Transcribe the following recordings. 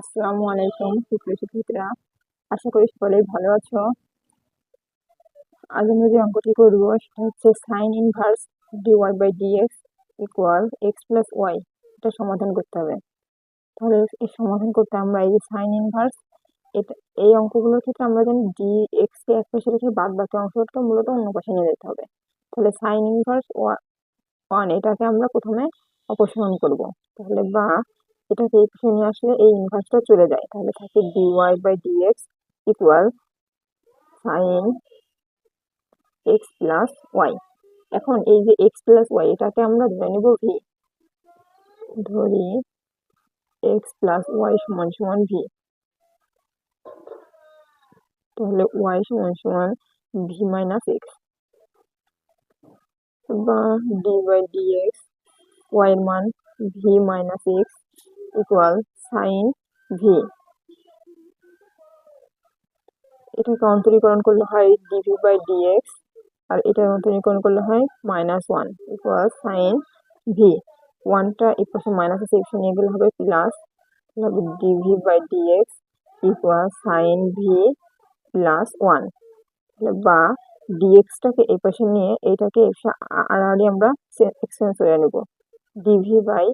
আসসালামু আলাইকুম, সুপ্রিয় শিক্ষার্থীরা। আশা করি সকলেই ভালো আছো। আজ আমরা যে অঙ্কটি করব, সেটা হচ্ছে sine inverse D Y by D X equal X plus Y এটা সমাধান করতে হবে। তাহলে এর সমাধান করতে আমরা এই যে সাইন ইনভার্স এটা, এই অঙ্কগুলোর ক্ষেত্রে আমরা জানি ডি এক্স কে এক পাশে রেখে বাদ বাকি অংশটা মূলত অন্য পাশে নিয়ে যেতে হবে। তাহলে সাইন ইনভার্স ওয়ান এটাকে আমরা প্রথমে অপসারণ করব। তাহলে বা এটাকে এই নিয়ে আসলে এই ইনভার্সটা চলে যায়। তাহলে থাকে D Y by D X equal sine X plus Y এখন এই যে এক্স প্লাস ওয়াই এটাকে আমরা ধরে নেব ভি ধরি এক্স প্লাস ওয়াই সমান সমান ভি তাহলে ওয়াই সমান সমান ভি মাইনাস এক্স বা D by D X Y এর মান V minus X equal sine V এটাকে অন্তরীকরণ করলে হয় ডিভি বাই ডিএক্স আর এটার অন্তরীকরণ করলে হয় minus one equal sine V ওয়ানটা এই পাশে মাইনাস আছে নিয়ে গেলে হবে প্লাস হবে D V by D X equal sine V plus one বা ডিএক্সটাকে এই পাশে নিয়ে এটাকে আড়াআড়ি আমরা এক্সচেঞ্জ করে নেব। D V by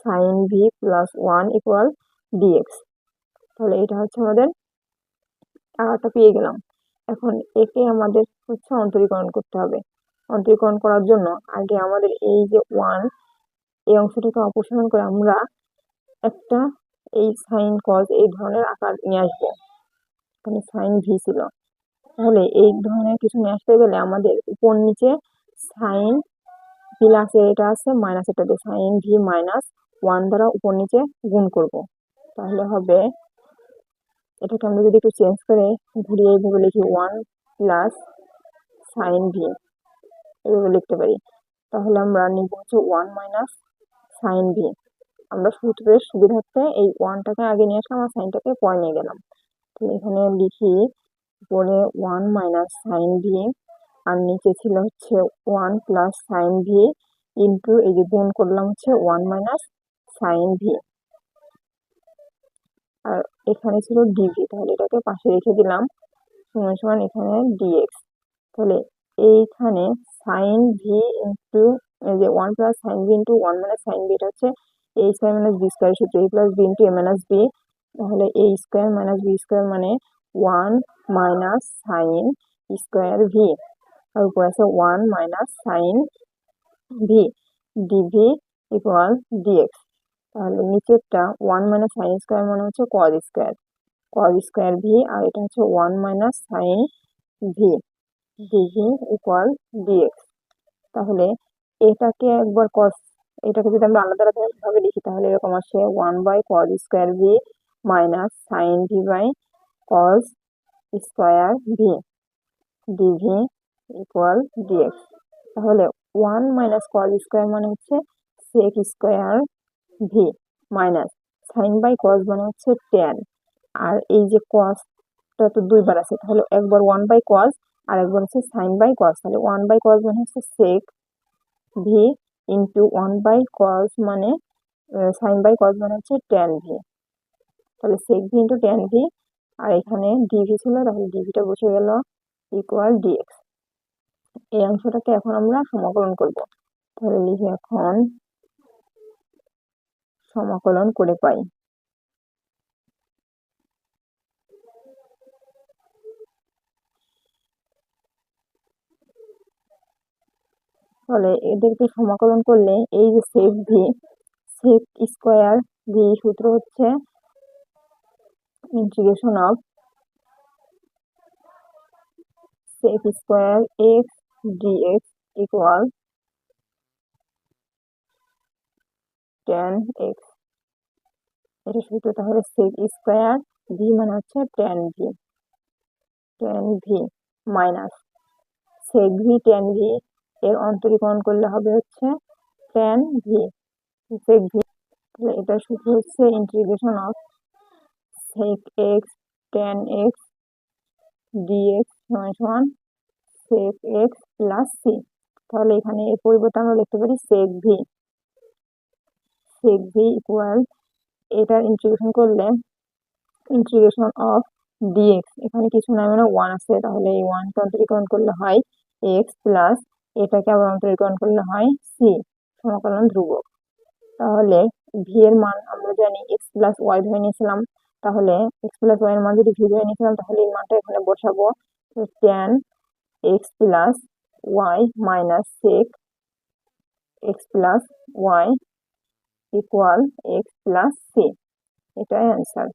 sine V plus one equal D X তাহলে এটা হচ্ছে আমাদের আড়াটা পেয়ে গেলাম। এখন একে আমাদের হচ্ছে অন্তরীকরণ করতে হবে। অন্তরীকরণ করার জন্য আগে আমাদের এই যে ওয়ান এই অংশটাকে অপসারণ করে আমরা একটা এই সাইন কজ এই ধরনের আকার নিয়ে আসব। এখানে সাইন ভি ছিল। তাহলে এই ধরনের কিছু নিয়ে আসতে গেলে আমাদের উপর নিচে সাইন প্লাসে এটা আছে মাইনাস এটাতে সাইন ভি মাইনাস ওয়ান দ্বারা উপর নিচে গুণ করব। তাহলে হবে, এটাকে আমরা যদি একটু চেঞ্জ করে ঘুরিয়ে এইভাবে লিখি ওয়ান প্লাস সাইন ভি এভাবে লিখতে পারি। তাহলে আমরা নিব হচ্ছে ওয়ান মাইনাস সাইন ভি আমরা সূত্রের সুবিধার্থে এই ওয়ানটাকে আগে নিয়ে আসলাম, আর সাইনটাকে পরে নিয়ে গেলাম। তাহলে এখানে লিখি পরে ওয়ান মাইনাস সাইন ভি আর নিচে ছিল হচ্ছে one plus sine V into এই যে গুণ করলাম হচ্ছে ওয়ান মাইনাস সাইন ভি আর এখানে ছিল ডিভি তাহলে এটাকে পাশে রেখে দিলাম। সমান সমান এখানে ডিএক্স তাহলে এইখানে সাইন ভি ইন্টু যে one plus sine V into one minus sine V এটা হচ্ছে A square minus B square সূত্র A plus B into A minus B তাহলে A square minus B square মানে one minus sine square V আর উপর আছে one minus sine V D V equal D X তাহলে নিচেরটা one minus sine square মানে হচ্ছে cos square cos square V আর এটা হচ্ছে one minus sine V D V equal D X তাহলে এটাকে একবার কস এটাকে যদি আমরা আলাদা আলাদা ভাবে লিখি, তাহলে এরকম আসে one by cos square V minus sine V by cos square V D V equal D X তাহলে ওয়ান মাইনাস কজ স্কোয়ার মানে হচ্ছে sec square V minus sine by cos মানে হচ্ছে টেন আর এই যে কসটা তো দুইবার আছে, তাহলে একবার ওয়ান বাই কস আর একবার হচ্ছে সাইন বাই কস তাহলে ওয়ান বাই কস মানে হচ্ছে sec V into one by cos মানে সাইন বাই কস মানে হচ্ছে টেন ভি তাহলে sec V into tan V আর এখানে ডিভি ছিল, তাহলে ডিভিটা বসে গেল ইকুয়াল ডিএক্স এই অংশটাকে এখন আমরা সমাকলন করব। তাহলে লিখি এখন সমাকলন করে পাই। ফলে এদেরকে সমাকলন করলে এই যে sec V sec square V সূত্র হচ্ছে integration of sec square X D X equal tan X এটা সূত্র তাহলে সেক স্কোয়ার ভি মানে হচ্ছে tan V tan V minus sec V tan V এর অন্তরীকরণ করলে হবে হচ্ছে টেন ভি সেক ভি তাহলে এটা সূত্র হচ্ছে integration of sec X tan X D X সমান সমান সেক এক্স প্লাস সি তাহলে এখানে এর পরিবর্তে আমরা লিখতে পারি sec V sec V equal এটার ইন্টিগ্রেশন করলে ইন্টিগ্রেশন অফ ডিএক্স এখানে কিছু নাই মানে ওয়ান আছে, তাহলে এই ওয়ানটা অন্তরীকরণ করলে হয় এক্স প্লাস এটাকে আবার অন্তরীকরণ করলে হয় সি সমাকলন ধ্রুবক। তাহলে ভি এর মান আমরা জানি এক্স প্লাস ওয়াই ধরে নিয়েছিলাম, তাহলে এক্স প্লাস ওয়াই এর মান যদি ভি ধরে নিয়েছিলাম, তাহলে এই মানটা এখানে বসাবো tan X plus Y minus sec X plus Y equal X plus C এটাই অ্যান্সার